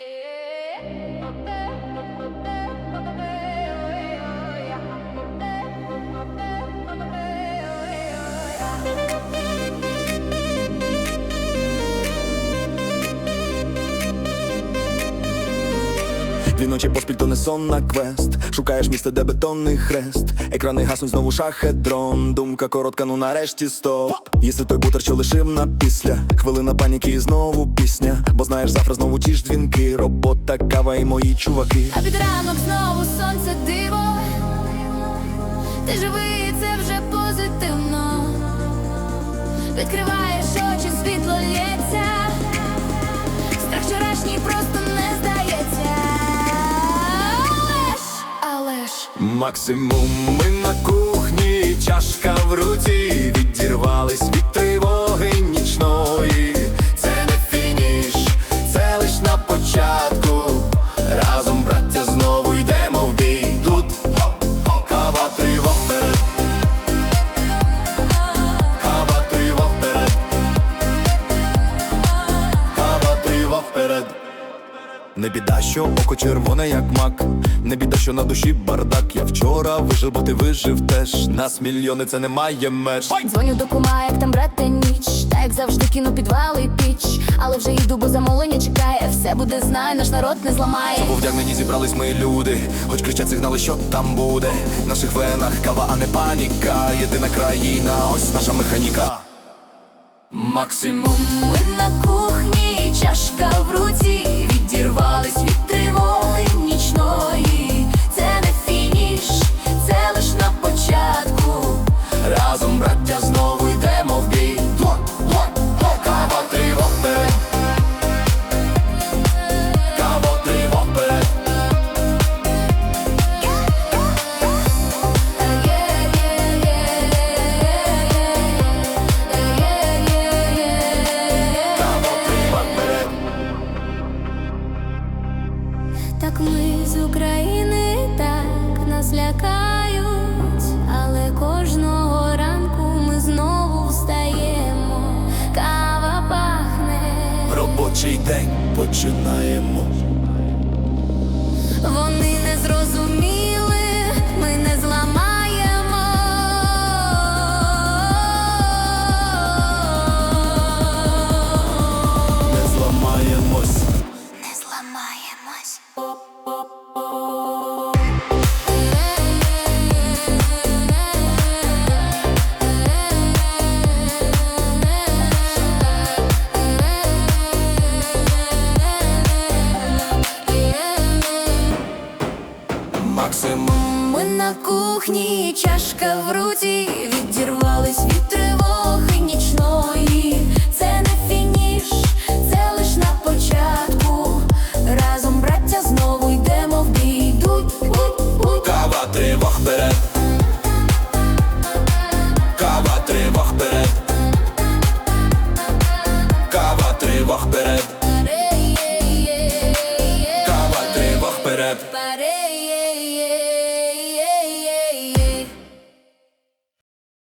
Yeah. Ночі поспіль то не сон на квест. Шукаєш місце, де бетонний хрест. Екрани гаснуть знову шахет дрон. Думка коротка, ну нарешті стоп. Їси той бутер, що лишив на після. Хвилина паніки і знову пісня. Бо знаєш, завтра знову ті ж дзвінки. Робота, кава і мої чуваки. А під ранок знову сонце диво. Ти живий, це вже позитивно. Відкриваєш очі, світло лється. Страх вчорашній просто Максимум ми на кухні, чашка в руці, Не біда, що око червоне, як мак, не біда, що на душі бардак. Я вчора вижив, бо ти вижив теж. Нас мільйони, це немає меж. дзвоню до кума, як там брати ніч. Та як завжди кіно підвали і піч. Але вже йду, бо замовлення чекає. Все буде знай, наш народ не зламає. Бо вдягнені зібрались ми люди, хоч кричать сигнали, що там буде. В наших венах кава, а не паніка. Єдина країна, ось наша механіка. Максимум. Так ми з України, так нас лякають, але кожного ранку ми знову встаємо. Кава пахне. Робочий день починаємо. Вони не зрозуміли, Сидимо ми на кухні, чашка в руці, відірвались від тривоги нічної. Це не фініш, це лиш на початку. Разом, браття, знову йдемо в бій. Кава тривог вперед. Кава тривог вперед. Кава тривог вперед. Кава тривог вперед.